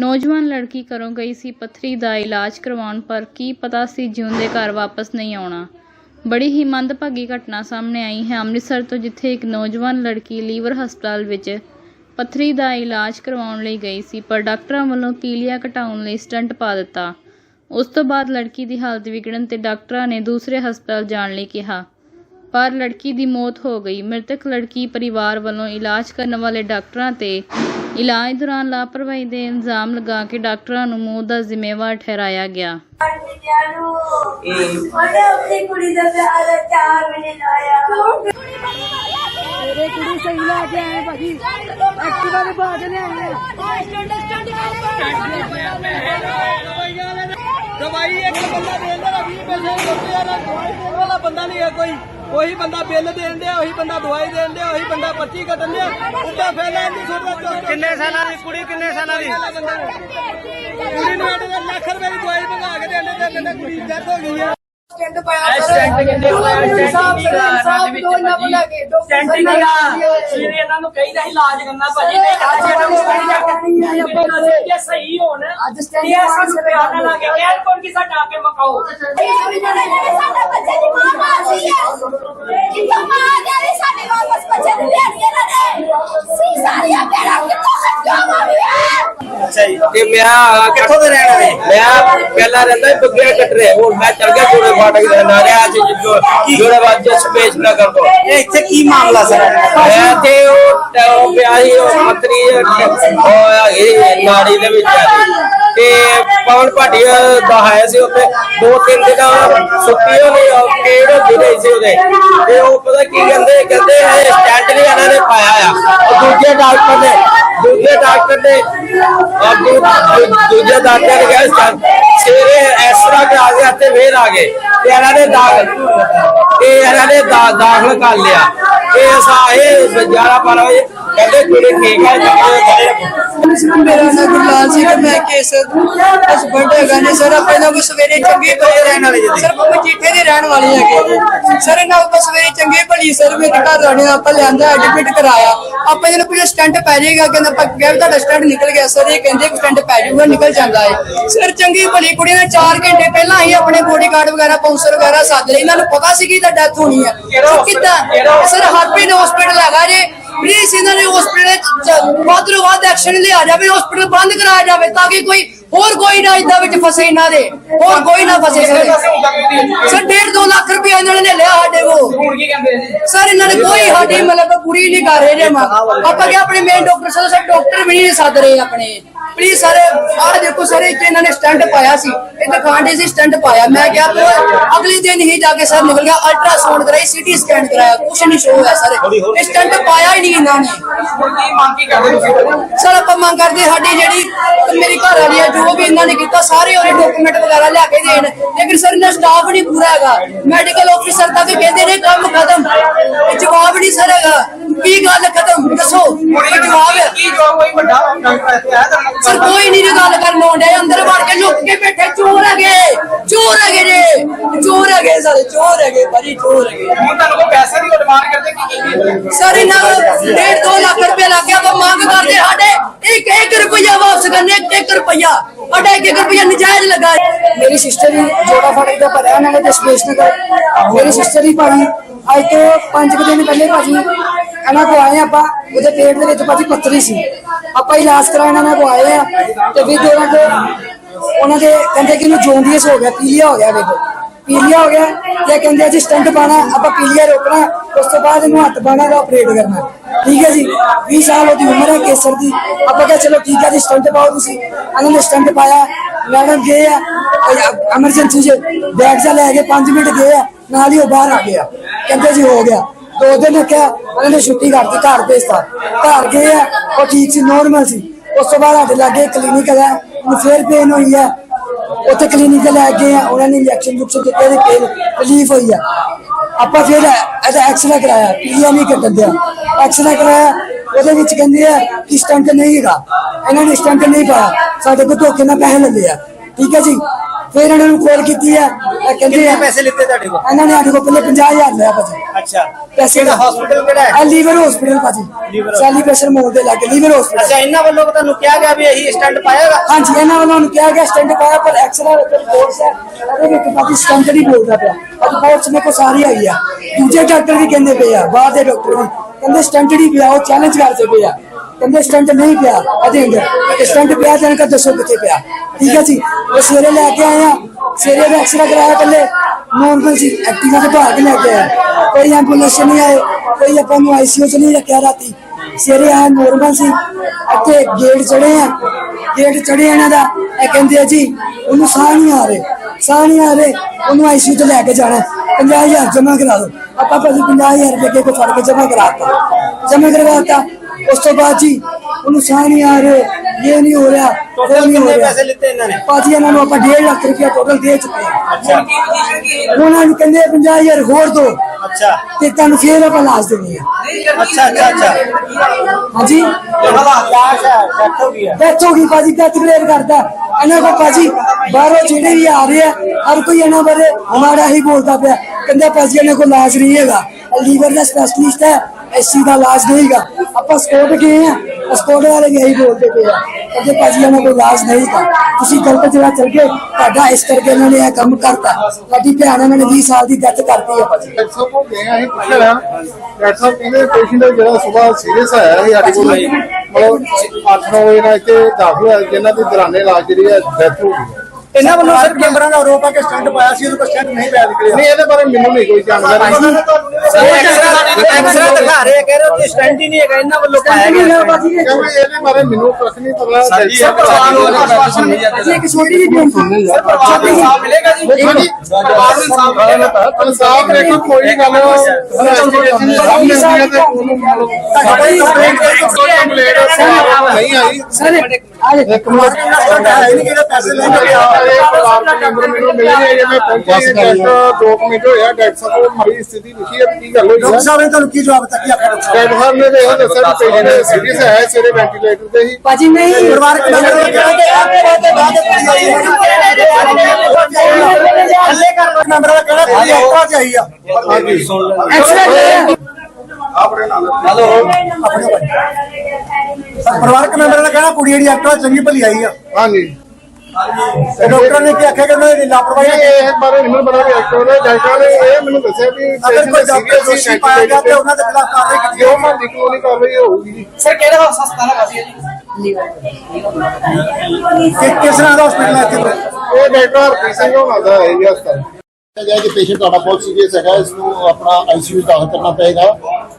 ਨੌਜਵਾਨ ਲੜਕੀ ਘਰੋਂ ਗਈ ਸੀ, ਪੱਥਰੀ ਦਾ ਇਲਾਜ ਕਰਵਾਉਣ, ਪਰ ਕੀ ਪਤਾ ਸੀ ਜਿਉਂਦੇ ਘਰ ਵਾਪਸ ਨਹੀਂ ਆਉਣਾ। ਬੜੀ ਹੀ ਮੰਦਭਾਗੀ ਘਟਨਾ ਸਾਹਮਣੇ ਆਈ ਹੈ। ਅੰਮ੍ਰਿਤਸਰ ਤੋਂ ਜਿੱਥੇ ਇੱਕ ਨੌਜਵਾਨ ਲੜਕੀ ਲੀਵਰ ਹਸਪਤਾਲ ਵਿੱਚ ਪੱਥਰੀ ਦਾ ਇਲਾਜ ਕਰਵਾਉਣ ਲਈ ਗਈ ਸੀ, ਪਰ ਡਾਕਟਰਾਂ ਵੱਲੋਂ ਪੀਲੀਆ ਘਟਾਉਣ ਲਈ ਸਟੰਟ ਪਾ ਦਿੱਤਾ। ਉਸ ਤੋਂ ਬਾਅਦ ਲੜਕੀ ਦੀ ਹਾਲਤ ਵਿਗੜਨ ਤੇ ਡਾਕਟਰਾਂ ਨੇ ਦੂਸਰੇ ਹਸਪਤਾਲ ਜਾਣ ਲਈ ਕਿਹਾ। ਪਰ ਲੜਕੀ ਦੀ ਮੌਤ ਹੋ ਗਈ। ਮ੍ਰਿਤਕ ਲੜਕੀ ਪਰਿਵਾਰ ਵੱਲੋਂ ਇਲਾਜ ਕਰਨ ਵਾਲੇ ਡਾਕਟਰਾਂ ਤੇ ਇਲਾਜ ਦੌਰਾਨ ਲਾਪਰਵਾਹੀ ਦੇ ਇਲਜ਼ਾਮ ਲਗਾ ਕੇ ਡਾਕਟਰਾਂ ਨੂੰ ਮੌਤ ਦਾ ਜ਼ਿੰਮੇਵਾਰ ਠਹਿਰਾਇਆ ਗਿਆ। ਉਹਨੇ ਆਪਣੀ ਕੁੜੀ ਦਾ ਵਿਆਹ ਦਾ ਚਾਰ ਮਹੀਨੇ ਲਾਇਆ ਕੁੜੀ ਸਹੀ ਲੈ ਕੇ ਆਏ ਭਾਜੀ। ਐਕਟਿਵਾ ਦੇ ਬਾਅਦ ਲੈ ਆਏ ਦਵਾਈ ਇੱਕ ਬੰਦਾ ਦੇ ਦਿੰਦਾ 20 ਪੈਸੇ ਲੋਕੇ ਯਾਰ ਦਵਾਈ ਦੇਣ ਵਾਲਾ ਬੰਦਾ ਨਹੀਂ ਹੈ ਕੋਈ। ਉਹੀ ਬੰਦਾ ਬਿੱਲ ਦੇਣ ਡਿਆ ਉਹੀ ਬੰਦਾ ਦਵਾਈ ਦੇਣ ਡਿਆ ਉਹੀ ਬੰਦਾ ਪਰਚੀ ਕੱਟਣ ਡਿਆ ਉੱਤਾ ਫੈਲਾ ਨਹੀਂ ਛੋਟਾ ਕਿੰਨੇ ਸਾਲਾਂ ਦੀ ਕੁੜੀ ਕਿੰਨੇ ਸਾਲਾਂ ਦੀ? ਕੁੜੀ ਨੂੰ ਲੱਖ ਰੁਪਏ ਦੀ ਦਵਾਈ ਮੰਗਾ ਕੇ ਦੇਣ ਦੇ ਕੁੜੀ ਦੀ ਡੈਥ ਹੋ ਗਈ ਹੈ ਸਟੈਂਡ ਪਾਇਆ ਸਰ ਸਾਫ਼ ਸਾਫ਼ ਦੋ ਨਾ ਬੁਲਾ ਕੇ ਦੋ ਸੈਂਟਰੀ ਦਾ ਸਵੇਰੇ ਇਹਨਾਂ ਨੂੰ ਕਹੀਦਾ ਸੀ ਇਲਾਜ ਕਰਨਾ ਭਾਜੀ? ਨਹੀਂ ਅੱਜ ਇਹਨਾਂ ਨੂੰ ਸਹੀ ਜਾ ਕੇ ਸਹੀ ਹੋਣ। ਅੱਜ stand ਤੇ ਸਾਨੂੰ ਪਿਆਰ ਨਾਲ 어ਪੋਰਟ ਕੀ ਸਾਡਾ ਆ ਕੇ ਮਕਾਓ ਸਾਡੇ ਬੱਚੇ ਦੀ ਮਾਂ ਮਾਰਦੀ ਹੈ ਕਿੰਨਾ ਮਾਂ ਦੇ ਸਾਡੇ ਵਾਪਸ ਬੱਚੇ ਨੂੰ ਲਿਆਣੀ ਇਹਨਾਂ ਨੇ ਸੀ ਸਾਰੀਆਂ ਮੇਰਾ ਕਿੱਥੋਂ ਖੱਜਾ ਮਾਰਿਆ ਅੱਛਾ ਜੀ। ਤੇ ਮੈਂ ਕਿੱਥੋਂ ਦੇ ਰਹਿਣ ਵਾਲੇ? ਮੈਂ ਪਹਿਲਾਂ ਰਹਿੰਦਾ ਬੱਗਿਆ ਕਟਰੇ। ਹੁਣ ਮੈਂ ਚੜ ਗਿਆ ਜੋੜੇ ਫਾਟਕ ਦੇ ਨਾਲ। ਰਿਹਾ ਅੱਜ ਜੋ ਜੋੜੇ ਬਾਜ ਸਪੇਸ ਨਗਰ ਤੋਂ ਇਹ ਇੱਥੇ ਕੀ ਮਾਮਲਾ ਸਰ? ਮੈਂ ਤੇ ਉਹ ਉਹ ਪਿਆਹੀ ਉਹ ਮਤਰੀ ਉਹ ਹੈਗੀ ਨਾੜੀ ਦੇ ਵਿੱਚ। ਤੇ ਪਵਨ ਭਾਟੀਆ ਦਾ ਆਇਆ ਸੀ ਉੱਥੇ, ਦੋ ਤਿੰਨ ਦਿਨ ਸੁੱਤੀ ਹੋਣੀ ਉਹ ਪੇੜ ਹੁੰਦੀ ਰਹੀ ਸੀ ਉਹਦੇ? ਤੇ ਉਹ ਪਤਾ ਕੀ ਕਹਿੰਦੇ ਕਹਿੰਦੇ ਇਹ ਸਟੈਂਡ ਨਹੀਂ ਇਹਨਾਂ ਨੇ ਪਾਇਆ ਆ। ਦੂਜੇ ਡਾਕਟਰ ਨੇ ਦੂਜੇ ਡਾਕਟਰ ਨੇ ਦੂਜੇ ਡਾਕਟਰ ਨੇ ਕਿਹਾ ਸਟੈਂਡ ਸਵੇਰੇ ਇਸ ਤਰ੍ਹਾਂ ਕਿ ਗਿਆ ਤੇ ਫੇਰ ਆ ਗਏ ਤੇ ਇਹਨਾਂ ਨੇ ਦਾਖਲ ਤੇ ਇਹਨਾਂ ਨੇ ਦਾਖਲ ਕਰ ਲਿਆ। ਇਹ 11 12 ਵਜੇ ਕਹਿੰਦੇ ਕੁੜੀ ਠੀਕ ਹੈ ਮੇਰਾ ਨਾਮ ਗੁਰਲਾਲ ਸਿੰਘ ਮੈਂ ਕੇਸ ਹਸਬੰਡ ਹੈਗਾ ਨੇ। ਸਰ, ਆਪਾਂ ਇਹਨਾਂ ਕੋ ਸਵੇਰੇ ਚੰਗੇ ਭਲੇ ਰਹਿਣ ਵਾਲੇ ਜੀ। ਸਰ, ਆਪਾਂ ਚੀਠੇ ਦੇ ਰਹਿਣ ਵਾਲੇ ਹੈਗੇ ਜੀ। ਸਰ, ਇਹਨਾਂ ਕੋ ਸਵੇਰੇ ਚੰਗੇ ਭਲੀ ਸਰ ਮੇਰੇ ਘਰ ਵਾਲੇ ਆਪਾਂ ਲਿਆਂਦਾ ਐਡਮਿਟ ਕਰਾਇਆ। ਆਪਾਂ ਇਹਨਾਂ ਕੋਈ ਸਟੰਟ ਪੈ ਜਾਏਗਾ, ਕਹਿੰਦਾ ਆਪਾਂ ਕਿਹਾ ਵੀ ਤੁਹਾਡਾ ਸਟੰਟ ਨਿਕਲ ਗਿਆ, ਸਰ, ਇਹ ਕਹਿੰਦੇ ਕਿ ਪੈ ਜਾਊਗਾ ਨਿਕਲ ਜਾਂਦਾ ਹੈ ਸਰ, ਚੰਗੀ ਭਲੀ ਕੁੜੀ ਨੇ 4 ਘੰਟੇ ਪਹਿਲਾਂ ਹੀ ਆਪਣੇ ਬੋਡੀਗਾਰਡ ਵਗੈਰਾ ਬਾਉਂਸਰ ਵਗੈਰਾ ਸੱਦ ਲਏ। ਇਹਨਾਂ ਨੂੰ ਪਤਾ ਸੀ ਕਿ ਇਹਦਾ ਡੈਥ ਹੋਣੀ ਹੈ ਕਿੱਦਾਂ? ਸਰ, ਹਰਪ੍ਰੀਤ ਹਸਪੀਟਲ ਹੈਗਾ ਜੇ। ਪਲੀਜ਼ ਇਹਨਾਂ ਨੇ ਹਸਪੀਟਲ ਵੱਧ ਤੋਂ ਵੱਧ ਐਕਸ਼ਨ ਲਿਆ ਜਾਵੇ ਹਸਪੀਟਲ ਬੰਦ ਕਰਾਇਆ ਜਾਵੇ, ਤਾਂ ਕਿ ਕੋਈ ਹੋਰ ਕੋਈ ਨਾ ਇਦਾਂ ਵਿੱਚ ਫਸੇ ਇਹਨਾਂ ਦੇ। ਹੋਰ ਕੋਈ ਨਾ ਫਸੇ ਸਰ, ਡੇਢ 1.5 2 ਲੱਖ ਰੁਪਏ ਇਹਨਾਂ ਨੇ ਲਿਆ ਸਾਡੇ ਕੋ ਸਰ, ਇਹਨਾਂ ਨੇ ਕੋਈ ਸਾਡੀ ਮਤਲਬ ਪੂਰੀ ਨਹੀਂ ਕਰ ਰਹੇ ਜੇ ਆਪਾਂ ਕਿ ਆਪਣੇ main doctor sir sir doctor ਵੀ ਨਹੀਂ ਸੱਦ ਰਹੇ ਆਪਣੇ। ਪਲੀਜ਼ ਸਰ ਆਹ ਦੇਖੋ ਸਰ ਇੱਥੇ ਇਹਨਾਂ ਨੇ ਸਟੰਟ ਪਾਇਆ ਸੀ। ਇਹ ਦੁਕਾਨ ਦੇ ਸੀ ਸਟੰਟ ਪਾਇਆ। ਮੈਂ ਕਿਹਾ ਤੋ ਅਗਲੇ ਦਿਨ ਹੀ ਜਾ ਕੇ ਸਰ ਨਿਕਲ ਗਿਆ ਅਲਟਰਾਸਾਊਂਡ ਕਰਾਈ ਸੀਟੀ ਸਕੈਨ ਕਰਾਇਆ। ਕੁਛ ਨਹੀਂ ਸ਼ੋ ਹੋਇਆ ਸਰ ਇਹ ਸਟੰਟ ਪਾਇਆ ਹੀ ਨਹੀਂ ਇਹਨਾਂ ਨੇ। ਸਰ ਆਪਾਂ ਮੰਗ ਕਰਦੇ ਸਾਡੀ ਜਿਹੜੀ ਮੇਰੀ ਘਰ ਵਾਲੀ ਹੈ ਜੋ ਵੀ ਇਹਨਾਂ ਨੇ ਕੀਤਾ ਸਾਰੇ ਉਹਦੇ ਡਾਕੂਮੈਂਟ ਵਗੈਰਾ ਲਿਆ ਕੇ ਦੇਣ। ਲੇਕਿਨ ਸਰ ਇਹਨਾਂ ਸਟਾਫ ਨਹੀਂ ਪੂਰਾ ਹੈਗਾ। ਮੈਡੀਕਲ ਆਫੀਸਰ ਤੱਕ ਕਹਿੰਦੇ ਨੇ ਕੰਮ ਖਤਮ। ਇਹ ਜਵਾਬ ਨਹੀਂ ਸਰ ਹੈਗਾ। ਕੀ ਗੱਲ ਖਤਮ ਦੱਸੋ ਇਹ ਜਵਾਬ ਹੈ। ਕੀ ਜੋ ਕੋਈ ਵੱਡਾ ਡਾਕਟਰ ਇੱਥੇ ਆਇਆ ਤਾਂ ਸਰ ਕੋਈ ਨਹੀਂ ਗੱਲ ਕਰਨ ਆਉਂਦੇ ਅੰਦਰ ਵੜ ਕੇ ਲੁੱਕ ਕੇ ਬੈਠੇ ਚੋਰ ਹੈਗੇ ਚੋਰ ਹੈਗੇ ਜੇ ਚੋਰ ਹੈਗੇ ਸਾਰੇ ਚੋਰ ਹੈਗੇ ਬੜੀ ਚੋਰ ਹੈਗੇ। ਹੁਣ ਤੁਹਾਨੂੰ ਕੋਈ ਪੈਸੇ ਦੀ ਡਿਮਾਂਡ ਕਰਦੇ ਕੀ ਕੀ ਸਰ ਇਹਨਾਂ ਨੂੰ ਡੇਢ ਦੋ ਲੱਖ ਰੁਪਏ ਲੱਗ ਗਿਆ ਤਾਂ ਮੰਗ ਕਰਦੇ ਸਾਡੇ ਇੱਕ ਇੱਕ ਰੁਪਇਆ ਵਾਪਸ ਕਰਨੇ ਇੱਕ ਇੱਕ ਰੁਪਇਆ ਸਾਡਾ ਇੱਕ ਇੱਕ ਰੁਪਇਆ ਨਜਾਇਜ਼ ਲੱਗਾ ਮੇਰੀ ਸਿਸਟਰ ਹੀ ਜੋੜਾ ਫਾੜੇ ਦਾ ਭਰਿਆ ਉਹਨਾਂ ਨੇ ਦਸ਼ਮੇਸ਼ ਨਗਰ। ਮੇਰੀ ਸਿਸਟਰ ਹੀ ਭਾਜੀ ਅੱਜ ਤੋਂ 5 ਦਿਨ ਪਹਿਲੇ ਭਾਜੀ ਇਹਨਾਂ ਕੋ ਆਏ ਆਪਾਂ, ਉਹਦੇ ਪੇਟ ਦੇ ਵਿੱਚ ਭਾਜੀ ਪੱਥਰੀ ਸੀ। ਆਪਾਂ ਇਲਾਜ ਕਰਾਇਆ ਇਹਨਾਂ ਕੋ ਆਏ ਆ ਤੇ ਵੀ ਉਹਨਾਂ ਕੋ ਉਹਨਾਂ ਦੇ ਕਹਿੰਦੇ ਕਿ ਇਹਨੂੰ ਜੋਂਡੀਅਸ ਹੋ ਗਿਆ, ਪੀਲੀਆ ਹੋ ਗਿਆ, ਵੇਖੋ। ਪੀਲੀਆ ਹੋ ਗਿਆ ਤੇ ਕਹਿੰਦੇ ਜੀ ਸਟੰਟ ਪਾਣਾ ਆਪਾਂ ਪੀਲੀਆ ਰੋਕਣਾ, ਉਸ ਤੋਂ ਬਾਅਦ ਇਹਨੂੰ ਹੱਥ ਪਾਣਾ ਦਾ ਆਪਰੇਟ ਕਰਨਾ। ਠੀਕ ਹੈ ਜੀ? 20 ਸਾਲ ਉਹਦੀ ਉਮਰ ਹੈ ਕੇਸਰ ਦੀ। ਆਪਾਂ ਕਿਹਾ, ਚਲੋ ਠੀਕ ਹੈ ਜੀ, ਸਟੰਟ ਪਾਓ ਤੁਸੀਂ। ਇਹਨਾਂ ਨੇ ਸਟੰਟ ਪਾਇਆ। ਮੈਡਮ ਗਏ ਆ ਐਮਰਜੈਂਸੀ ਚ ਬੈਗ ਜਾ ਲੈ ਕੇ 5 ਮਿੰਟ ਗਏ ਆ, ਨਾਲ ਹੀ ਉਹ ਬਾਹਰ ਆ ਗਿਆ। ਕਹਿੰਦੇ ਜੀ, ਹੋ ਗਿਆ। ਦੋ ਦਿਨ ਰੱਖਿਆ, ਉਹਨਾਂ ਨੇ ਛੁੱਟੀ ਕਰਤੀ ਘਰ ਭੇਜਤਾ। ਘਰ ਗਏ ਆ, ਉਹ ਠੀਕ ਸੀ ਨੋਰਮਲ ਸੀ। ਉਸ ਤੋਂ ਬਾਅਦ ਸਾਡੇ ਲਾਗੇ ਕਲੀਨਿਕ ਹੈ ਉਹਨੂੰ ਫੇਰ ਪੇਨ ਹੋਈ ਹੈ ਉੱਥੇ ਕਲੀਨਿਕ ਲੈ ਗਏ ਆ, ਉਹਨਾਂ ਨੇ ਇੰਜੈਕਸ਼ਨ ਜੁਕਸ਼ਨ ਦਿੱਤੇ ਤੇ ਪੇਨ ਰਿਲੀਫ ਹੋਈ ਹੈ ਆਪਾਂ ਫਿਰ ਇਹਦਾ ਐਕਸਰੇ ਕਰਾਇਆ, ਪੀਲੀਆ ਨਹੀਂ ਕੱਟਣ ਦਿਆ। ਐਕਸਰੇ ਕਰਾਇਆ, ਉਹਦੇ ਵਿੱਚ ਕਹਿੰਦੇ ਆ ਕਿ ਸਟੰਟ ਨਹੀਂ ਹੈਗਾ। ਇਹਨਾਂ ਨੇ ਸਟੰਟ ਨਹੀਂ ਪਾਇਆ। ਸਾਡੇ ਕੋਲ ਧੋਖੇ ਨਾਲ ਪੈਸੇ ਲੈਂਦੇ ਆ। ਠੀਕ ਹੈ ਜੀ? ਫਿਰ ਇਹਨਾਂ ਨੂੰ ਕਾਲ ਕੀਤੀ ਆ। ਇਹ ਕਹਿੰਦੇ ਆ ਪੈਸੇ ਲਿੱਤੇ ਤੁਹਾਡੇ ਕੋਲ? ਇਹਨਾਂ ਨੇ ਸਾਡੇ ਕੋਲ ਪਹਿਲੇ 50000 ਲਿਆ ਭਾਜੀ। ਅੱਛਾ। ਪੈਸੇ ਕਿਹੜਾ hospital ਕਿਹੜਾ ਹੈ? ਲੀਵਰ ਹਸਪੀਟਲ ਭਾਜੀ। ਸੈਲੀਬ੍ਰੇਸ਼ਨ ਮੋਲ ਦੇ ਲਾਗੇ ਲੀਵਰ ਹਸਪੀਟਲ ਅੱਛਾ ਇਹਨਾਂ ਵੱਲੋਂ ਤੁਹਾਨੂੰ ਕਿਹਾ ਗਿਆ ਵੀ ਇਹੀ ਸਟੰਟ ਪਾਏਗਾ ਹਾਂਜੀ ਇਹਨਾਂ ਵੱਲੋਂ ਉਹਨੂੰ ਕਿਹਾ ਗਿਆ ਸਟੈਂਡ ਪਾਇਆ ਪਰ ਐਕਸਰਾ ਰਿਪੋਰਟਸ ਹੈ। ਉਹਦੇ ਵਿੱਚ ਬਾਕੀ ਸਟੈਂਡ ਨਹੀਂ ਬੋਲਦਾ ਪਿਆ। ਅੱਜ ਰਿਪੋਰਟਸ ਮੇ ਕੋ ਸਾਰੀ ਆਈ ਆ। ਦੂਜੇ ਡਾਕਟਰ ਵੀ ਕਹਿੰਦੇ ਪਏ ਆ ਬਾਹਰ ਦੇ ਡਾਕਟਰ ਵੀ। ਕਹਿੰਦੇ ਸਟੈਂਡ ਨਹੀਂ ਪਿਆ ਉਹ ਚੈਲੰਜ ਕਰਦੇ ਪਏ ਆ। ਕਹਿੰਦੇ ਸਟੰਟ ਨਹੀਂ ਪਿਆ ਅਦੇ ਅੰਦਰ ਸਟੈਂਡ ਪਿਆ ਤਾਂ ਇਹਨਾਂ ਦੱਸੋ ਕਿੱਥੇ ਪਿਆ। ਠੀਕ ਹੈ ਜੀ? ਉਹ ਸਵੇਰੇ ਲੈ ਕੇ ਆਏ ਆ ਸਵੇਰੇ ਦਾ ਐਕਸਰਾ ਕਰਾਇਆ ਪਹਿਲੇ ਨੋਰਮਲ ਸੀ ਐਕਟਿਵਾ ਤੇ ਭਾਗ ਲੈ ਕੇ ਆਇਆ ਕੋਈ ਐਂਬੂਲੈਂਸ ਨਹੀਂ ਆਏ, ਕੋਈ ਆਪਾਂ ਨੂੰ ਆਈਸੀਯੂ ਚ ਨਹੀਂ ਰੱਖਿਆ ਰਾਤੀ। ਸਵੇਰੇ ਆਇਆ ਨੋਰਮਲ ਸੀ। ਇੱਥੇ ਗੇਟ ਚੜੇ ਆ। ਗੇਟ ਚੜੇ ਇਹਨਾਂ ਦਾ। ਇਹ ਕਹਿੰਦੇ ਆ ਜੀ, ਉਹਨੂੰ ਸਾਹ ਨਹੀਂ ਆ ਰਹੇ। ਸਾਹ ਨਹੀਂ ਆ ਰਹੇ, ਉਹਨੂੰ ਆਈਸੀਯੂ ਤੇ ਲੈ ਕੇ ਜਾਣਾ 50000 ਜਮ੍ਹਾਂ ਕਰਾ ਦਿਓ। ਆਪਾਂ ਭਾਜੀ 50000 ਰੁਪਏ ਅੱਗੇ ਕੋ ਫੜ ਕੇ ਜਮ੍ਹਾਂ ਕਰਾਤਾ ਜਮ੍ਹਾਂ ਕਰਵਾਤਾ ਉਸ ਤੋਂ ਬਾਅਦ ਜੀ ਉਹਨੂੰ ਸਾਹ ਨਹੀਂ ਆ ਰਹੇ ਇਹ ਨਹੀਂ ਹੋ ਰਿਹਾ ਟੋਟਲ ਹੋ ਕਿੰਨੇ ਪੈਸੇ ਲਿੱਤੇ ਇਹਨਾਂ ਨੇ? ਭਾਜੀ ਇਹਨਾਂ ਨੂੰ ਆਪਾਂ 1.5 ਲੱਖ ਰੁਪਇਆ ਟੋਟਲ ਦੇ ਚੁੱਕੇ ਹਾਂ। ਅੱਛਾ। ਉਹਨਾਂ ਨੂੰ ਕਹਿੰਦੇ 50000 ਹੋਰ ਦੋ। ਅੱਛਾ। ਤੇ ਤੁਹਾਨੂੰ ਫੇਰ ਆਪਾਂ ਲਾਸ਼ ਦੇਣੀ ਆ। ਅੱਛਾ ਅੱਛਾ ਅੱਛਾ। ਹਾਂਜੀ? ਲਾਸ਼ ਹੈ ਡੈਥ ਹੋ ਗਈ ਹੈ। ਡੈਥ ਹੋ ਗਈ ਭਾਜੀ ਡੈਥ ਕਲੀਅਰ ਕਰਦਾ ਇਹਨਾਂ ਕੋ ਭਾਜੀ ਬਾਹਰੋਂ ਜਿਹੜੇ ਵੀ ਆ ਰਹੇ ਆ ਹਰ ਕੋਈ ਇਹਨਾਂ ਬਾਰੇ ਮਾੜਾ ਹੀ ਬੋਲਦਾ ਪਿਆ। ਕਹਿੰਦਾ ਭਾਜੀ ਇਹਨਾਂ ਕੋ ਇਲਾਜ ਨਹੀਂ ਹੈਗਾ। ਲੀਵਰ ਦਾ ਸਪੈਸ਼ਲਿਸਟ ਹੈ। ਐਸੀ ਦਾ ਇਲਾਜ ਨਹੀਂ ਆਪਾਂ ਸਪੋਰਟ ਗਏ ਆ। ਸਪੋਰਟ ਵਾਲੇ ਵੀ ਇਹੀ ਬੋਲਦੇ ਪਏ ਆ ਕਹਿੰਦੇ ਭਾਜੀ ਇਹਨਾਂ ਕੋ ਇਲਾਜ ਨਹੀਂ ਤੁਸੀਂ ਗਲਤ ਜਗ੍ਹਾ ਚਲ ਗਏ। ਤੁਹਾਡਾ ਇਸ ਕਰਕੇ ਇਹਨਾਂ ਨੇ ਇਹ ਕੰਮ ਕਰਤਾ। ਸਾਡੀ ਭੈਣ ਇਹਨਾਂ ਨੇ 20 ਸਾਲ ਦੀ ਡੈਥ ਕਰਤੀ ਹੈ ਭਾਜੀ। ਡਾਕਟਰ ਕੋਲ ਗਏ ਆ, ਅਸੀਂ ਪੁੱਛਿਆ ਡਾਕਟਰ ਸਾਹਿਬ ਕਹਿੰਦੇ ਪੇਸ਼ੈਂਟ ਜਿਹੜਾ ਸਵੇਰ ਸੀਰੀਅਸ ਆਇਆ ਸੀ ਸਾਡੇ ਕੋਲ ਮਤਲਬ 8-9 ਵਜੇ ਨਾਲ ਇੱਥੇ ਦਾਖਲ ਹੋਇਆ ਜਿਨ੍ਹਾਂ ਦੀ ਦੌਰਾਨੇ ਇਲਾਜ ਜਿਹੜੀ ਹੈ ਡੈਥ ਹੋ ਗਈ। ਇਹਨਾਂ ਵੱਲੋਂ ਸਰ ਕੈਮਰਾ ਦਾ ਆਰੋਪ ਆ ਕਿ ਸਟੰਟ ਪਾਇਆ ਸੀ ਉਹਦੇ ਕੋਲ ਸਟੰਟ ਨਹੀਂ ਪਿਆ ਨਿਕਲਿਆ ਨਹੀਂ ਇਹਦੇ ਬਾਰੇ ਮੈਨੂੰ ਨਹੀਂ ਕੋਈ ਜਾਣਕਾਰੀ ਸਰ ਐਕਸਰਾ ਐਕਸਰਾ ਦਿਖਾ ਰਹੇ ਆ ਕਹਿ ਰਹੇ ਹੋ ਕਿ ਸਟੰਟ ਹੀ ਨਹੀਂ ਹੈਗਾ ਇਹਨਾਂ ਵੱਲੋਂ ਪਾਇਆ ਗਿਆ ਕਿਉਂਕਿ ਇਹਦੇ ਬਾਰੇ ਮੈਨੂੰ ਕੁਝ ਨਹੀਂ ਪਤਾ ਸਰ ਪਰਿਵਾਰ ਨੂੰ ਆਸ਼ਵਾਸਨ ਮਿਲਿਆ ਭਾਜੀ ਇੱਕ ਛੋਟੀ ਜਿਹੀ ਬੇਨਤੀ ਸਰ ਪਰਿਵਾਰ ਨੂੰ ਇਨਸਾਫ ਮਿਲੇਗਾ ਜੀ ਜੀ ਪਰਿਵਾਰ ਨੂੰ ਇਨਸਾਫ ਮਿਲੇਗਾ ਇਨਸਾਫ ਦੇਖੋ ਕੋਈ ਗੱਲ ਨਹੀਂ ਆਈ ਸਰ ਇੱਕ ਮਿੰਟ ਸਟੰਟ ਹੈ ਹੀ ਨਹੀਂ ਕਿਹਦੇ ਪੈਸੇ ਲੈ ਕੇ ਆ ਪਰਿਵਾਰ ਦੇ ਮੈਂਬਰ ਮੈਨੂੰ ਮਿਲੇ ਨੇ ਜੇ ਮੈਂ ਪਹੁੰਚਿਆ ਹੀ ਡਾਕਟਰ ਦੋ ਕੁ ਮਿੰਟ ਹੋਇਆ ਡਾਕਟਰ ਸਾਹਿਬ ਕੋਲ ਮਰੀ ਸਥਿਤੀ ਲਿਖੀ ਹੈ ਕੀ ਗੱਲ ਹੋਈ ਹੈ ਸਾਹਿਬ ਨੇ ਤੁਹਾਨੂੰ ਕੀ ਜਵਾਬ ਆਖਿਆ ਡਾਕਟਰ ਸਾਹਿਬ ਨੇ ਇਹ ਦੱਸਿਆ ਕਿ ਪੇਸ਼ੈਂਟ ਸੀਰੀਅਸ ਹੈ ਸਵੇਰੇ ਵੈਂਟੀਲੇਟਰ ਤੇ ਹੀ ਭਾਜੀ ਨਹੀਂ ਪਰਿਵਾਰਕ ਮੈਂਬਰ ਨੇ ਕਿਹਾ ਕਿ ਆਪੇ ਬਾਤ ਤੇ ਬਾਤ ਪੜੀ ਆਈ ਹੈ ਥੱਲੇ ਕਰ ਮੈਂਬਰ ਦਾ ਕਹਿਣਾ ਕਿ ਐਕਟਰਾ ਚ ਆਈ ਆ ਹਾਂਜੀ ਐਕਸਲੈਂਟ ਪਰਿਵਾਰਕ ਮੈਂਬਰ ਨੇ ਕਹਿਣਾ ਕੁੜੀ ਜਿਹੜੀ ਐਕਟਰਾ ਚੰਗੀ ਭਲੀ ਆਈ ਆ ਹਾਂਜੀ ਡਾਕਟਰ ਨੇ ਕੀ ਆਖਿਆ ਕਿ ਉਹਨਾਂ ਦੀ ਲਾਪਰਵਾਹੀ ਹੈ ਇਹ ਬਾਰੇ ਮੈਨੂੰ ਬੜਾ ਰਿਐਕਟ ਹੋਇਆ ਡਾਕਟਰ ਨੇ ਇਹ ਮੈਨੂੰ ਦੱਸਿਆ ਵੀ ਅਗਰ ਕੋਈ ਡਾਕਟਰ ਦੋਸ਼ੀ ਪਾਇਆ ਗਿਆ ਤੇ ਉਹਨਾਂ ਦੇ ਖਿਲਾਫ ਕਾਰਵਾਈ ਕੀਤੀ ਜੋ ਮੈਂ ਕਾਨੂੰਨੀ ਕਾਰਵਾਈ ਹੋਊਗੀ ਜੀ। ਸਰ ਕਿਹੜਾ ਹਸਪਤਾਲ ਹੈਗਾ ਸੀ ਜੀ? ਕਿਸ ਤਰ੍ਹਾਂ ਦਾ ਹਸਪੀਟਲ ਹੈ ਇੱਥੇ ਇਹ ਡਾਕਟਰ ਹਰਪ੍ਰੀਤ ਸਿੰਘ ਹੋਣਾ ਦਾ ਹੈ ਜੀ ਹਸਪਤਾਲ। ਗਿਆ ਕਿ ਪੇਸ਼ੈਂਟ ਤੁਹਾਡਾ ਬਹੁਤ ਸੀਰੀਅਸ ਹੈਗਾ ਇਸ ਨੂੰ ਆਪਣਾ ਆਈਸੀਯੂ ਦਾਖਲ ਕਰਨਾ ਪਏਗਾ।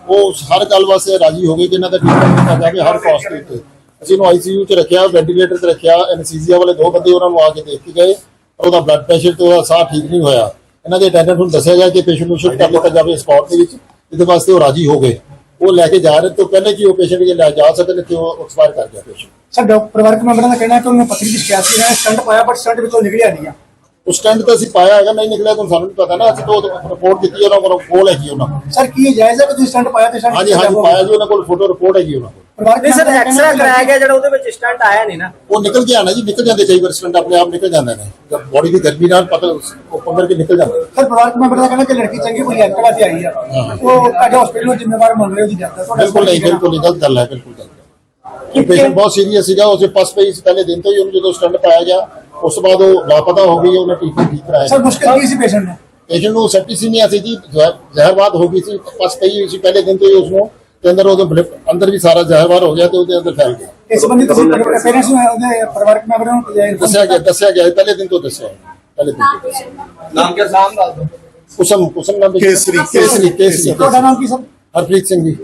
ਉਹ ਹਰ ਗੱਲ ਵਾਸਤੇ ਰਾਜੀ ਹੋ ਗਏ ਕਿ ਇਹਨਾਂ ਦਾ ਟ੍ਰੀਟਮੈਂਟ ਕੀਤਾ ਜਾਵੇ ਹਰ ਕਾਸਟ ਦੇ ਉੱਤੇ। ਅਸੀਂ ਇਹਨੂੰ ਆਈਸੀਯੂ 'ਚ ਰੱਖਿਆ ਵੈਂਟੀਲੇਟਰ ਤੇ ਰੱਖਿਆ ਐਨਸੀਜ਼ੀਆ ਵਾਲੇ ਦੋ ਬੰਦੇ ਉਹਨਾਂ ਨੂੰ ਆ ਕੇ ਦੇਖ ਕੇ ਗਏ ਪਰ ਉਹਦਾ ਬਲੱਡ ਪ੍ਰੈਸ਼ਰ ਤੇ ਉਹਦਾ ਸਾਹ ਠੀਕ ਨਹੀਂ ਹੋਇਆ। ਇਹਨਾਂ ਦੇ ਅਟੈਂਡੈਂਟ ਨੂੰ ਦੱਸਿਆ ਗਿਆ ਕਿ ਪੇਸ਼ੈਂਟ ਨੂੰ ਸ਼ਿਫਟ ਕਰ ਦਿੱਤਾ ਜਾਵੇ ਸਪੌਟ ਦੇ ਵਿੱਚ ਇਹਦੇ ਵਾਸਤੇ ਉਹ ਰਾਜੀ ਹੋ ਗਏ। ਉਹ ਲੈ ਕੇ ਜਾ ਰਹੇ ਤੋਂ ਪਹਿਲੇ ਕਿ ਉਹ ਪੇਸ਼ੈਂਟ ਜੇ ਲੈ ਜਾ ਸਕਣ ਕਿ ਉਹ ਐਕਸਪਾਇਰ ਕਰ ਗਿਆ ਪੇਸ਼ੈਂਟ ਸਰ ਡਾਕਟਰ ਪਰਿਵਾਰਕ ਮੈਂਬਰਾਂ ਦਾ ਕਹਿਣਾ ਹੈ ਕਿ ਉਹਨੂੰ ਪੱਥਰੀ ਦੀ ਸ਼ਿਕਾਇਤ ਸੀ ਹੈ ਸਟੰਟ ਪਾਇਆ ਪਰ ਸਟੰਟ ਵਿੱਚੋਂ ਨਿਕਲਿਆ ਨਹੀਂ ਆ। ਉਸ ਸਟੈਂਡ ਤੇ ਅਸੀਂ ਪਾਇਆ ਹੈਗਾ ਨਹੀਂ ਨਿਕਲਿਆ ਤੁਹਾਨੂੰ ਸਾਨੂੰ ਨਹੀਂ ਪਤਾ ਨਾ ਅਸੀਂ ਤਾਂ ਰਿਪੋਰਟ ਦਿੱਤੀ ਉਹਨਾਂ ਕੋਲ ਕੋਲ ਹੈਗੀ ਉਹਨਾਂ ਕੋਲ। ਸਰ ਕੀ ਇਹ ਜਾਇਜ਼ ਹੈ ਕਿ ਤੁਸੀਂ ਸਟੰਟ ਪਾਇਆ ਤੇ ਸਟੰਟ ਹਾਂਜੀ ਹਾਂਜੀ ਪਾਇਆ ਜੀ ਉਹਨਾਂ ਕੋਲ ਫੋਟੋ ਰਿਪੋਰਟ ਹੈਗੀ ਉਹਨਾਂ ਕੋਲ। ਨਹੀਂ ਸਰ ਐਕਸਰਾ ਕਰਾਇਆ ਗਿਆ ਜਿਹੜਾ ਉਹਦੇ ਵਿੱਚ ਸਟੰਟ ਆਇਆ ਨਹੀਂ ਨਾ। ਉਹ ਨਿਕਲ ਕੇ ਆਣਾ ਜੀ ਨਿਕਲ ਜਾਂਦੇ ਕਈ ਵਾਰ ਸਿਲੰਡਰ ਆਪਣੇ ਆਪ ਨਿਕਲ ਜਾਂਦੇ ਨੇ। ਜਦ ਬੋਡੀ ਦੀ ਗਰਮੀ ਨਾਲ ਪਤਾ ਉਹ ਪੰਗਰ ਕੇ ਨਿਕਲ ਜਾਂਦੇ ਸਰ ਪਰਿਵਾਰਕ ਮੈਂਬਰ ਦਾ ਕਹਿਣਾ ਕਿ ਲੜਕੀ ਚੰਗੀ ਭਲੀ ਐਕਟਿਵਾ ਤੇ ਆਈ ਆ। ਉਹ ਤੁਹਾਡੇ ਹਸਪੀਟਲ ਨੂੰ ਜ਼ਿੰਮੇਵਾਰ ਮੰਨ ਰਹੇ ਹੋ ਜੀ ਜਾਂਦਾ ਤੁਹਾਡਾ ਬਿਲਕੁਲ ਨਹੀਂ ਬਿਲਕੁਲ ਨਹੀਂ ਗਲਤ ਗੱਲ ਹੈ ਬਿਲਕੁਲ ਗਲਤ ਹੈ। ਪੇਸ਼ੈਂਟ ਬਹੁਤ ਸੀਰੀਅਸ ਸੀਗਾ ਉਸੇ ਪਸ ਪਈ ਸੀ ਪਹਿਲੇ ਦਿਨ ਤੋਂ ਹੀ ਉਹਨੂੰ ਜਦੋਂ ਸਟੰਟ ਪਾਇਆ ਗਿਆ ਉਸ ਤੋਂ ਬਾਅਦ ਉਹ ਲਾਪਤਾ ਹੋ ਗਈ ਉਹਨੇ ਟ੍ਰੀਟਮੈਂਟ ਠੀਕ ਸਰ ਕਰਾਇਆ ਮੁਸ਼ਕਿਲ ਕੀ ਸੀ ਪੇਸ਼ੈਂਟ ਨੂੰ? ਪੇਸ਼ੈਂਟ ਨੂੰ ਸੈਪਟੀਸੀਮੀਆ ਸੀ ਜੀ ਜ਼ਹਿਰ- ਜ਼ਹਿਰਵਾਦ ਹੋ ਗਈ ਸੀ ਪਸ ਪਈ ਹੋਈ ਸੀ ਪਹਿਲੇ ਦਿਨ ਤੋਂ ਹੀ ਉਸ ਨੂੰ ਤੇ ਅੰਦਰ ਉਹਦੇ ਅੰਦਰ ਵੀ ਸਾਰਾ ਜ਼ਹਿਰਵਾਦ ਹੋ ਗਿਆ ਤੇ ਉਹਦੇ ਅੰਦਰ ਫੈਲ ਗਿਆ। ਇਸ ਸੰਬੰਧੀ ਤੁਸੀਂ ਪੇਰੈਂਟਸ ਨੂੰ ਉਹਦੇ ਪਰਿਵਾਰਕ ਮੈਂਬਰਾਂ ਨੂੰ ਦੱਸਿਆ ਗਿਆ ਦੱਸਿਆ ਗਿਆ ਪਹਿਲੇ ਦਿਨ ਤੋਂ ਦੱਸਿਆ ਪਹਿਲੇ ਦਿਨ ਤੋਂ ਦੱਸਿਆ ਨਾਮ ਕੇ ਨਾਮ ਦੱਸ ਦਿਓ। ਕੁਸਮ ਕੁਸਮ ਨਾਮ ਕੇਸਰੀ ਕੇਸਰੀ। ਕੇਸਰੀ। ਤੁਹਾਡਾ ਨਾਮ ਕੀ ਸਰ? ਹਰਪ੍ਰੀਤ ਸਿੰਘ ਜੀ।